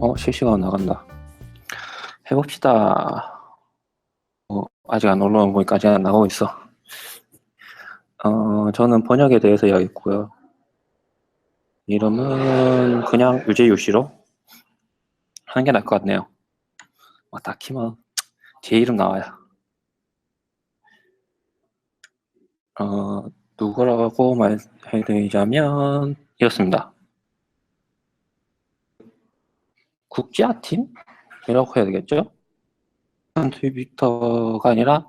어, 실시간 나간다. 해봅시다. 어, 아직 안 올라온 거니까 아직 안 나가고 있어. 어, 저는 번역에 대해서 이야기했고요. 이름은 그냥 유재유씨로 하는 게 나을 것 같네요. 뭐 딱히 뭐, 제 이름 나와요. 어, 누구라고 말해드리자면, 이렇습니다. 국제아팀? 이라고 해야 되겠죠? 컨트리뷰터가 아니라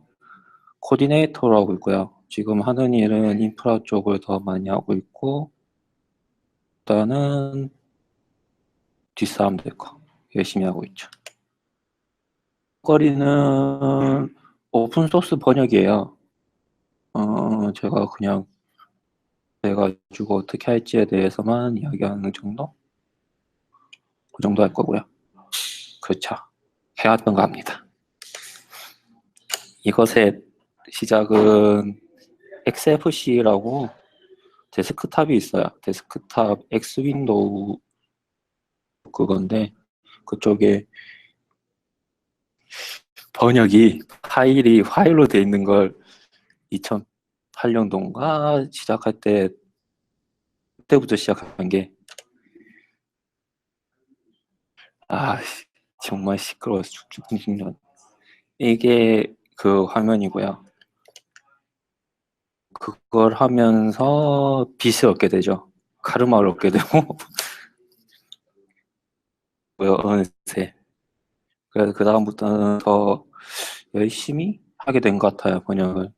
코디네이터로 하고 있고요. 지금 하는 일은 인프라 쪽을 더 많이 하고 있고, 일단은 뒷사람 될거 열심히 하고 있죠. 거리는 오픈소스 번역이에요. 어, 제가 그냥 해가지고 어떻게 할지에 대해서만 이야기하는 정도? 그 정도 할 거고요. 그렇죠. 해왔던 거 합니다. 이것의 시작은 XFC라고 데스크탑이 있어요. 데스크탑 X 윈도우 그건데 그쪽에 번역이 파일이 파일로 돼 있는 걸 2008년도인가 시작할 때 그때부터 시작한 게 아, 정말 시끄러워 죽죽죽죽 이게 그 화면이고요. 그걸 하면서 빚을 얻게 되죠. 카르마를 얻게 되고 어느새 그래서 그 다음부터는 더 열심히 하게 된 것 같아요 번역을.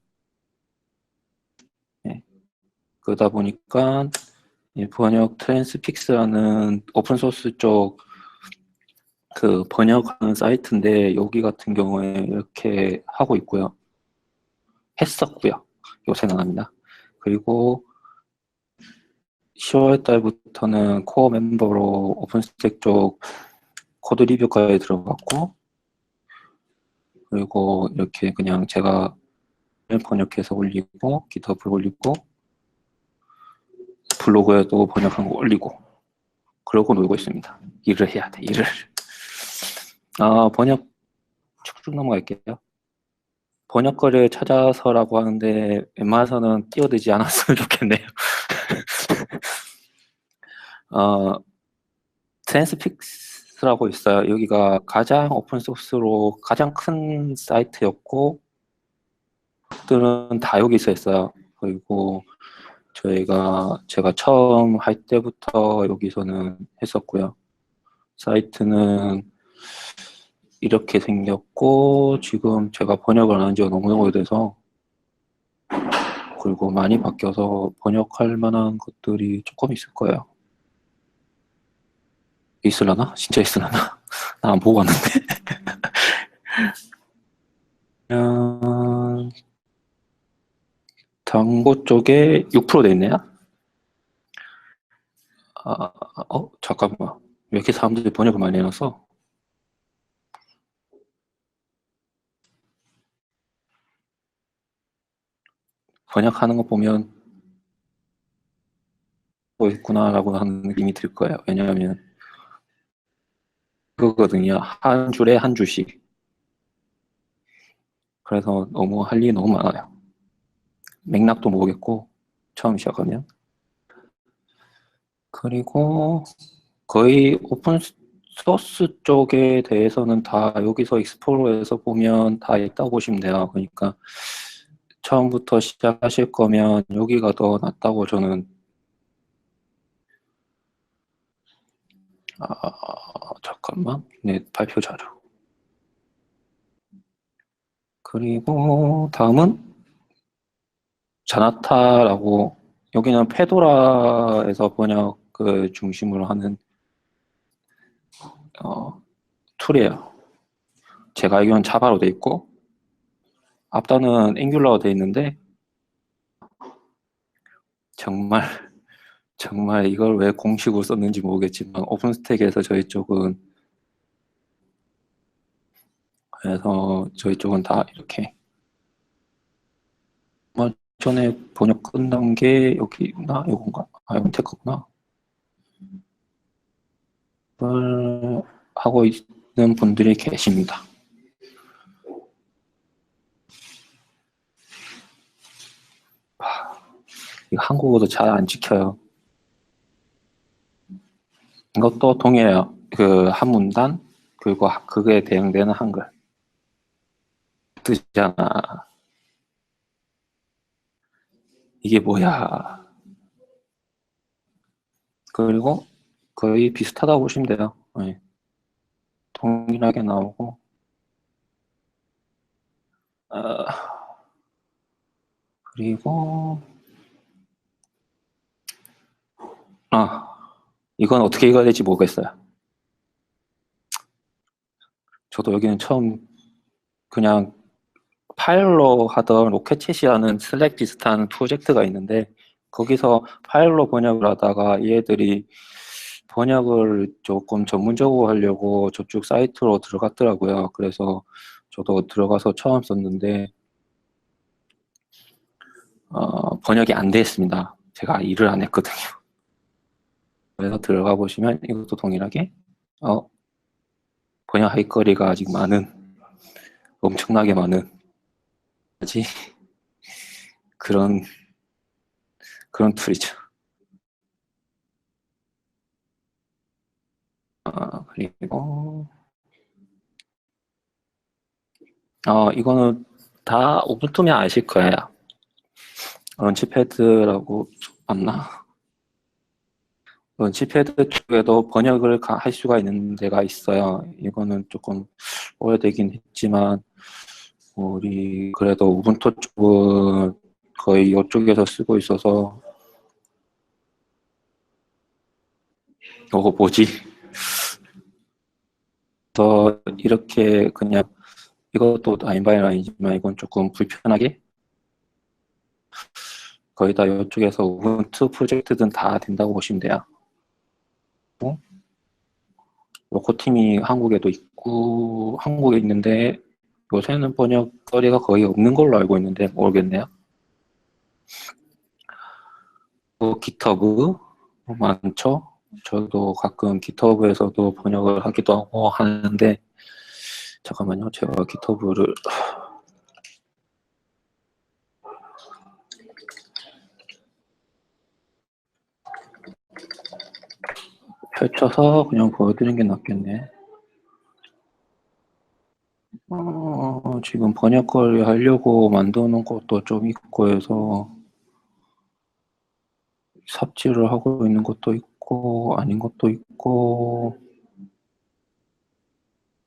네. 그러다 보니까 번역 트랜스픽스라는 오픈소스 쪽 그 번역하는 사이트인데 여기 같은 경우에 이렇게 하고 있고요. 했었고요. 요새는 합니다. 그리고 10월 달부터는 코어 멤버로 오픈스택 쪽 코드 리뷰과에 들어갔고 그리고 이렇게 그냥 제가 번역해서 올리고 기터블 올리고 블로그에도 번역한 거 올리고 그러고 놀고 있습니다. 일을 해야 돼 일을 아 번역 쭉쭉 넘어갈게요. 번역거를 찾아서라고 하는데 웬만해서는 끼어들지 않았으면 좋겠네요. 어, 트랜스픽스라고 있어요. 여기가 가장 오픈소스로 가장 큰 사이트였고 들은 다 여기서 했어요. 그리고 저희가 제가 처음 할 때부터 여기서는 했었고요. 사이트는 이렇게 생겼고 지금 제가 번역을 안 한 지가 너무 오래돼서 그리고 많이 바뀌어서 번역할 만한 것들이 조금 있을 거예요. 있으려나? 진짜 있으려나? 나 안 보고 왔는데. 음, 당고 쪽에 6%돼 있네요. 아, 어, 잠깐만. 왜 이렇게 사람들이 번역을 많이 해놨어? 번역하는 거 보면 뭐 있구나라고 하는 느낌이 들 거예요. 왜냐하면 그거거든요. 한 줄에 한 줄씩. 그래서 너무 할 일이 너무 많아요. 맥락도 모르겠고 처음 시작하면 그리고 거의 오픈 소스 쪽에 대해서는 다 여기서 익스플로어에서 보면 다 있다고 보시면 돼요. 그러니까 처음부터 시작하실 거면 여기가 더 낫다고 저는 아, 잠깐만. 네, 발표 자료. 그리고 다음은 자나타라고 여기는 페도라에서 번역을 중심으로 하는 어, 툴이에요. 제가 알기로는 자바로 돼 있고 앞단은 앵귤러가 돼 있는데 정말 정말 이걸 왜 공식으로 썼는지 모르겠지만 오픈스택에서 저희 쪽은 그래서 저희 쪽은 다 이렇게 뭐 전에 번역 끝난 게 여기나 이건가? 아 이건 테크구나. 하고 있는 분들이 계십니다. 이거 한국어도 잘 안 지켜요. 이것도 동일해요. 그 한 문단 그리고 그거에 대응되는 한글 뜨잖아. 이게 뭐야? 그리고 거의 비슷하다고 보시면 돼요. 네. 동일하게 나오고 어, 그리고 아 이건 어떻게 읽어야 될지 모르겠어요. 저도 여기는 처음 그냥 파일로 하던 로켓챗이라는 슬랙 비슷한 프로젝트가 있는데 거기서 파일로 번역을 하다가 얘들이 번역을 조금 전문적으로 하려고 저쪽 사이트로 들어갔더라고요. 그래서 저도 들어가서 처음 썼는데 어, 번역이 안 됐습니다. 제가 일을 안 했거든요. 그래서 들어가 보시면 이것도 동일하게 어, 번역 할 거리가 아직 많은 엄청나게 많은 지 그런 그런 툴이죠. 아, 그리고 어, 이거는 다 오픈투면 아실 거예요. 런치패드라고 맞나? 런치패드 쪽에도 번역을 할 수가 있는 데가 있어요. 이거는 조금 오래되긴 했지만 우리 그래도 우분투 쪽은 거의 이쪽에서 쓰고 있어서 어 뭐지? 더 이렇게 그냥 이것도 아인바이는 아니지만 이건 조금 불편하게 거의 다 이쪽에서 우분투 프로젝트든 다 된다고 보시면 돼요. 로코 팀이 한국에도 있고 한국에 있는데 요새는 번역거리가 거의 없는 걸로 알고 있는데 모르겠네요. 또 기터브 많죠. 저도 가끔 기터브에서도 번역을 하기도 하고 하는데 잠깐만요. 제가 기터브를 펼쳐서 그냥 보여드리는 게 낫겠네. 어, 지금 번역거리 하려고 만드는 것도 좀 있고 해서 삽질을 하고 있는 것도 있고 아닌 것도 있고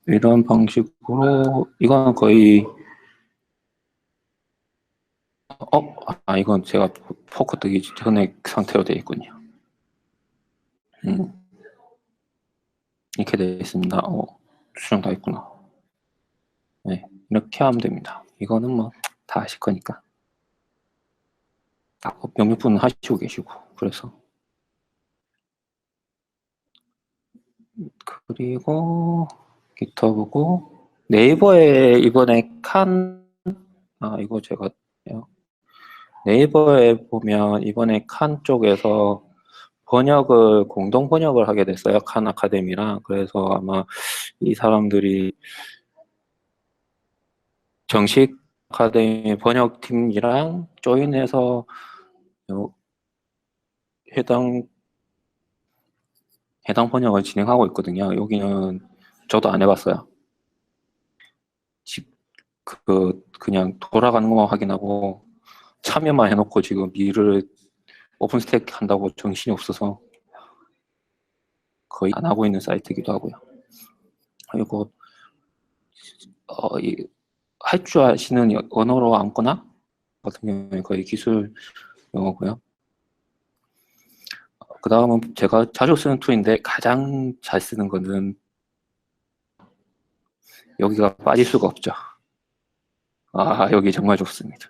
이런 방식으로 이건 거의 어? 아 이건 제가 포커 뜨기 전에 상태로 되어 있군요. 음. 이렇게 되어 있습니다. 어, 수정 다 있구나. 네, 이렇게 하면 됩니다. 이거는 뭐 다 아실 거니까. 아, 몇몇 분은 하시고 계시고 그래서 그리고 기터브고 네이버에 이번에 칸 아 이거 제가 네이버에 보면 이번에 칸 쪽에서 번역을 공동 번역을 하게 됐어요 칸 아카데미랑 그래서 아마 이 사람들이 정식 아카데미 번역팀이랑 조인해서 해당 해당 번역을 진행하고 있거든요. 여기는 저도 안 해봤어요. 집, 그, 그냥 돌아가는 것만 확인하고 참여만 해놓고 지금 일을 오픈스택 한다고 정신이 없어서 거의 안 하고 있는 사이트이기도 하고요. 그리고 어, 이, 할 줄 아시는 언어로 안거나 같은 경우에 거의 기술 영어고요. 그 다음은 제가 자주 쓰는 툴인데 가장 잘 쓰는 거는 여기가 빠질 수가 없죠. 아 여기 정말 좋습니다.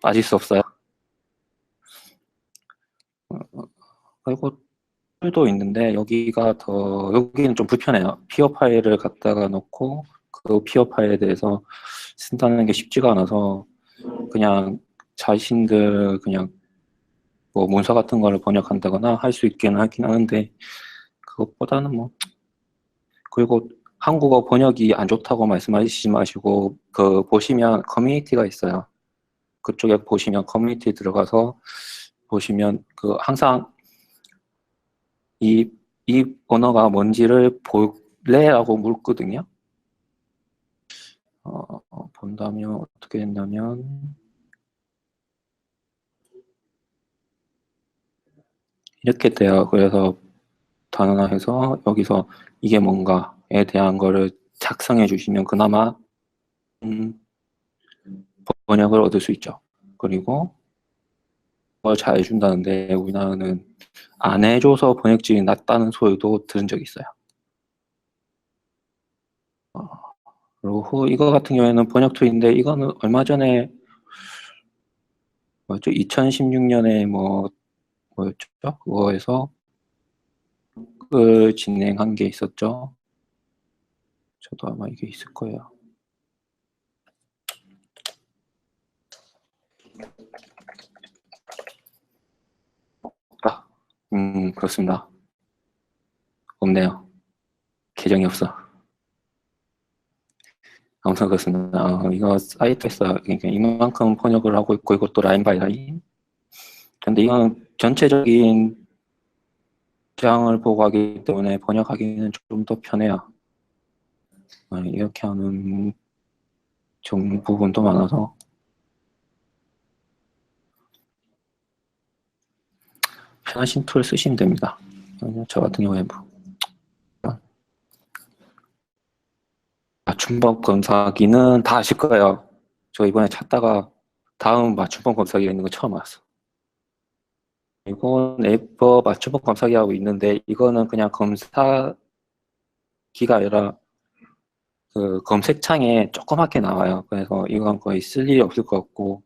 빠질 수 없어요. 그리고 툴도 있는데 여기가 더 여기는 좀 불편해요. 피어 파일을 갖다가 놓고 그 피어 파일에 대해서 쓴다는 게 쉽지가 않아서 그냥 자신들 그냥 뭐 문서 같은 거를 번역한다거나 할 수 있게는 하긴 하는데 그것보다는 뭐 그리고 한국어 번역이 안 좋다고 말씀하시지 마시고 그 보시면 커뮤니티가 있어요. 그쪽에 보시면 커뮤니티 들어가서 보시면 그 항상 이, 이 언어가 뭔지를 볼래라고 묻거든요. 어, 어, 본다면 어떻게 된다면 이렇게 돼요. 그래서 단어나해서 여기서 이게 뭔가에 대한 거를 작성해 주시면 그나마 음, 번역을 얻을 수 있죠. 그리고 그 걸 잘 해준다는데 우리나라는 안 해줘서 번역질이 낮다는 소리도 들은 적이 있어요. 어, 그리고 이거 같은 경우에는 번역 툴인데 이거는 얼마 전에 뭐죠? 2016년에 뭐 뭐였죠? 그거에서 그 진행한 게 있었죠. 저도 아마 이게 있을 거예요. 아, 음, 그렇습니다. 없네요. 계정이 없어. 아무튼 그렇습니다. 어, 이거 사이트에서 그러니까 이만큼 번역을 하고 있고 이것도 라인 바이 라인. 근데 이건 전체적인 장을 보고 하기 때문에 번역하기는 좀 더 편해요. 어, 이렇게 하는 종 부분도 많아서 편하신 툴 쓰시면 됩니다. 저 같은 경우에 뭐 맞춤법 검사기는 다 아실 거예요. 저 이번에 찾다가 다음 맞춤법 검사기가 있는 거 처음 알았어. 이건 네이버 맞춤법 검사기 하고 있는데 이거는 그냥 검사기가 아니라 그 검색창에 조그맣게 나와요. 그래서 이건 거의 쓸 일이 없을 것 같고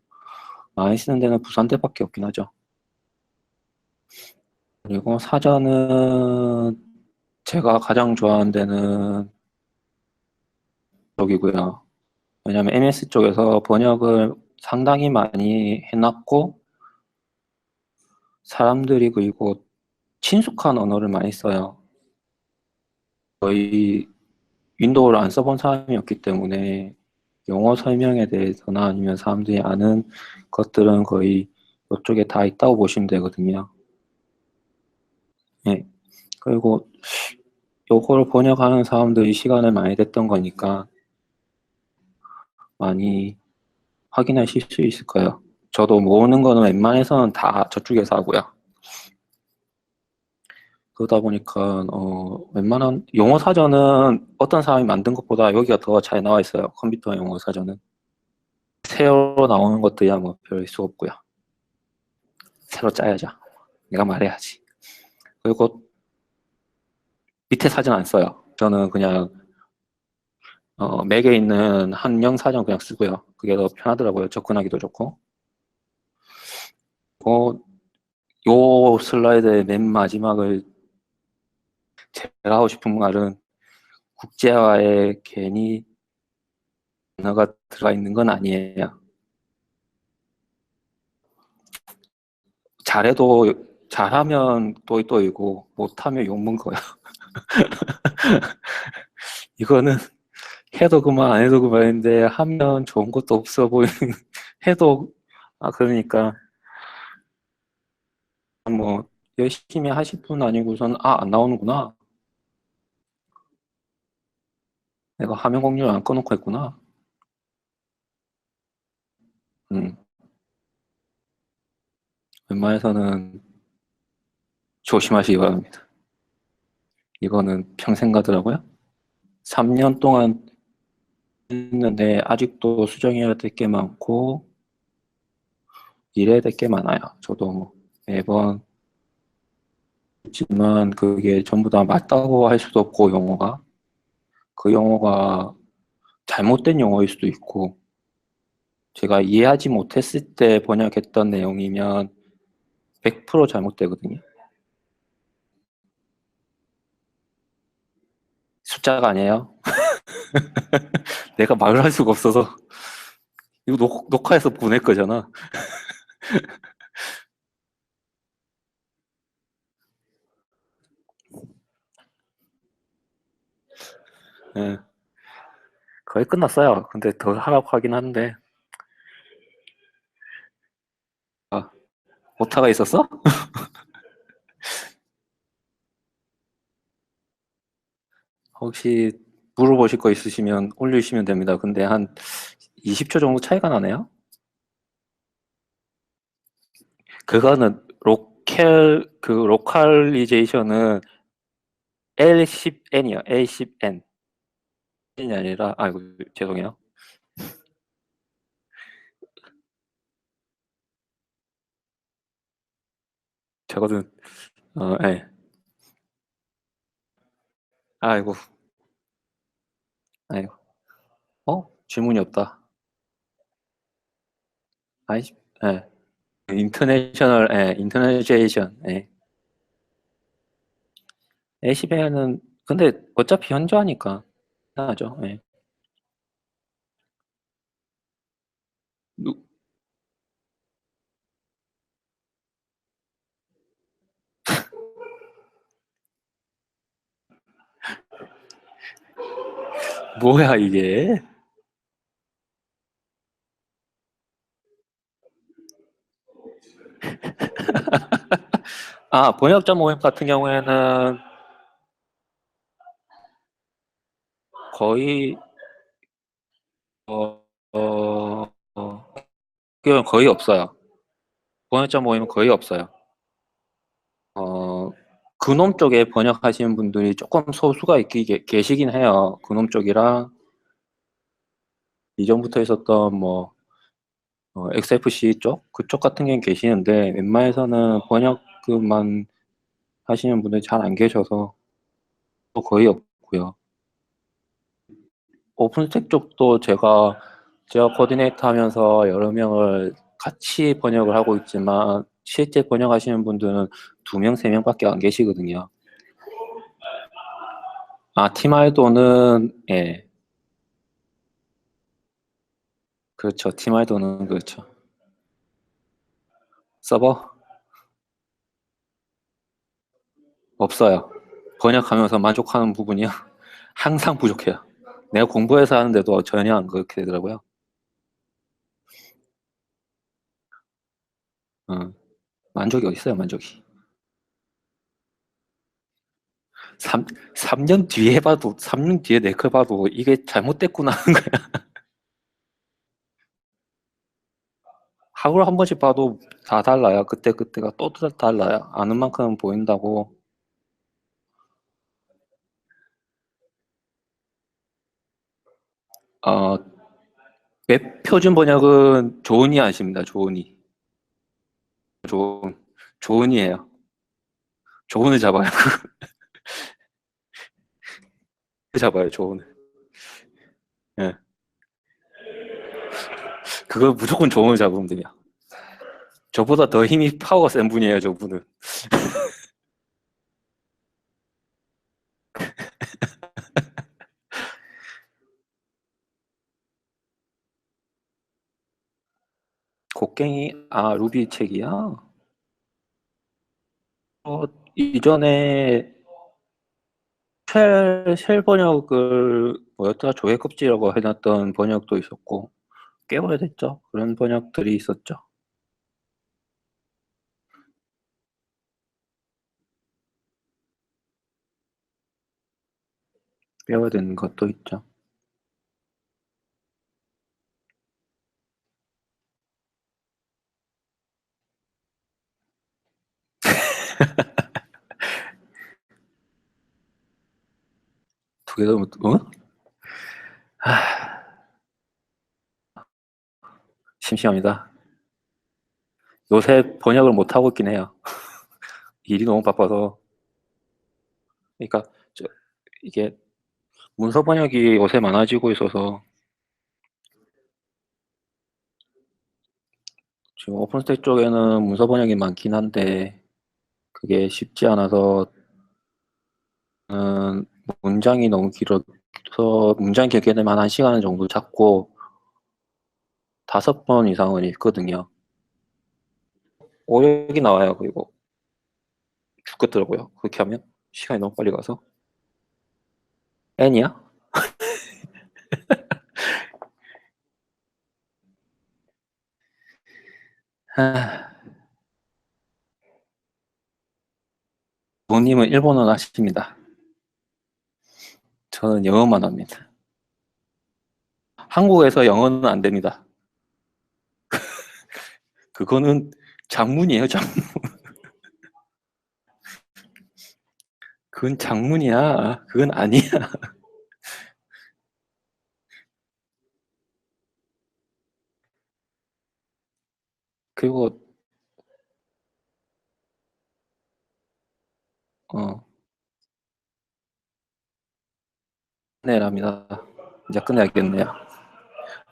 많이 쓰는 데는 부산대밖에 없긴 하죠. 그리고 사전은 제가 가장 좋아하는 데는 쪽이고요. 왜냐하면 MS 쪽에서 번역을 상당히 많이 해놨고 사람들이 그리고 친숙한 언어를 많이 써요. 거의 윈도우를 안 써본 사람이었기 때문에 영어 설명에 대해서나 아니면 사람들이 아는 것들은 거의 이쪽에 다 있다고 보시면 되거든요. 네. 그리고 요걸 번역하는 사람들이 시간을 많이 냈던 거니까 많이 확인하실 수 있을 거예요. 저도 모으는 거는 웬만해서는 다 저쪽에서 하고요. 그러다 보니까 어, 웬만한 용어 사전은 어떤 사람이 만든 것보다 여기가 더 잘 나와 있어요. 컴퓨터 용어 사전은. 새로 나오는 것들이야 뭐 별 수 없고요. 새로 짜야죠. 내가 말해야지. 그리고 밑에 사전 안 써요. 저는 그냥 어, 맥에 있는 한영 사전 그냥 쓰고요. 그게 더 편하더라고요. 접근하기도 좋고. 어, 요 슬라이드의 맨 마지막을 제가 하고 싶은 말은 국제화에 괜히 언어가 들어가 있는 건 아니에요. 잘해도 잘하면 또이또이고 못하면 욕먹은 거예요. 이거는 해도 그만 안 해도 그만인데 하면 좋은 것도 없어 보이는 해도 아 그러니까. 뭐 열심히 하실 분 아니고선 아 안 나오는구나. 내가 화면 공유를 안 꺼놓고 했구나. 음. 웬만해서는 조심하시기 바랍니다 이거는 평생 가더라고요 3년 동안 했는데 아직도 수정해야 될 게 많고 일해야 될 게 많아요. 저도 뭐 매번 있지만 그게 전부 다 맞다고 할 수도 없고 용어가 그 용어가 잘못된 용어일 수도 있고 제가 이해하지 못했을 때 번역했던 내용이면 100% 잘못되거든요. 숫자가 아니에요. 내가 말을 할 수가 없어서 이거 녹, 녹화해서 보낼 거잖아. 예. 거의 끝났어요. 근데 더 하라고 하긴 하는데. 아, 오타가 있었어? 혹시 물어보실 거 있으시면 올리시면 됩니다. 근데 한 20초 정도 차이가 나네요. 그거는 로컬 그 로컬리제이션은 L10N이요. L10N. N이 아니라 아이고 죄송해요. 저거는 어, 예. 아이고. 아이고. 어? 질문이 없다. 아이, 예. 인터내셔널, 예, 인터내제이션, 예. A시베는 근데 어차피 현저하니까 하죠. 예. 누, 뭐야 이게? 아, 번역자 모임 같은 경우에는 거의 어, 어, 어, 거의 없어요. 번역자 모임은 거의 없어요. 어, 그놈 쪽에 번역하시는 분들이 조금 소수가 있기, 계- 계시긴 해요. 그놈 쪽이랑 이전부터 있었던 뭐 어, XFC 쪽 그쪽 같은 경우는 계시는데 웬만해서는 번역만 하시는 분들이 잘안 계셔서 또 거의 없고요. 오픈스택 쪽도 제가 제가 코디네이터 하면서 여러 명을 같이 번역을 하고 있지만 실제 번역하시는 분들은 두 명, 세 명밖에 안 계시거든요. 아, 팀알도는 예. 그렇죠. 팀알도는 그렇죠. 서버 없어요. 번역하면서 만족하는 부분이요. 항상 부족해요. 내가 공부해서 하는데도 전혀 안 그렇게 되더라고요. 어, 만족이 어딨어요, 만족이. 3, 3년 뒤에 봐도, 3년 뒤에 내 걸 봐도 이게 잘못됐구나 하는 거야. 하루 한 번씩 봐도 다 달라요. 그때 그때가 또 달라요. 아는 만큼 보인다고. 어, 웹 표준 번역은 조은이 아십니다. 조은이. 조은. 조은이에요. 조은을 잡아요. 잡아요. 조은을. 예. 그거 무조건 조은을 잡으면 돼요. 저보다 더 힘이 파워가 센 분이에요. 저분은. 곡괭이 아 루비 책이야. 어, 이전에 쉘, 쉘 번역을 뭐였더라 조개 껍질이라고 해놨던 번역도 있었고 꽤 오래됐죠. 그런 번역들이 있었죠. 꽤 오래된 것도 있죠. 두개 더, 어? 하... 심심합니다. 요새 번역을 못 하고 있긴 해요. 일이 너무 바빠서. 그러니까 저, 이게 문서 번역이 요새 많아지고 있어서 지금 오픈스택 쪽에는 문서 번역이 많긴 한데 그게 쉽지 않아서 음, 문장이 너무 길어서 문장 기억에만 한 시간 정도 잡고 다섯 번 이상은 읽거든요. 오역이 나와요. 그리고 죽겠더라고요. 그렇게 하면 시간이 너무 빨리 가서. N이야? 아. 부모님은 일본어는 하십니다. 저는 영어만 합니다. 한국에서 영어는 안 됩니다. 그거는 장문이에요, 장문. 그건 장문이야. 그건 아니야. 그리고 어 네랍니다. 이제 끝내야겠네요.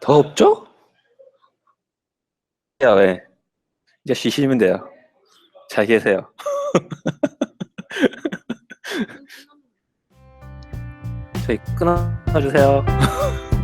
더 없죠? 야, 왜? 이제 쉬시면 돼요. 잘 계세요. 저희 끊어주세요.